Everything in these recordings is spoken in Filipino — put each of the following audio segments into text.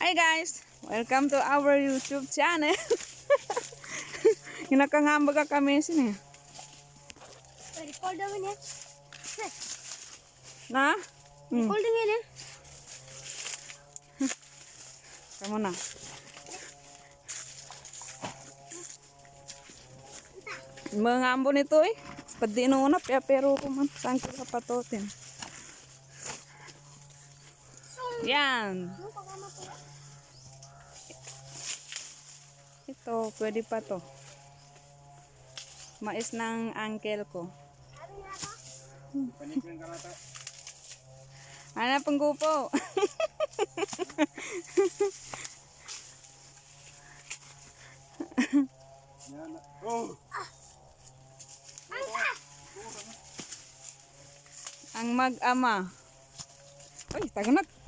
Hi guys! Welcome to our YouTube channel. Kinakangamba ka kami sini. Record naman yan. Na? Hmm, Record naman yan. kamu na. Mga ambo nito eh. Pwede nuna, ya, pero kuman. Saan ko kapatotin? Yan. Ito, pwede pa to. Mais ng uncle ko. Ano pang gupo? Ang mag-ama. Uy, tagunat.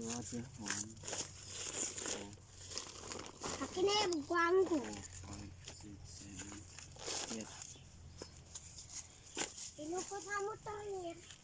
nun? Hindi. Akin na yung buwan ko. Inupot mo tayo.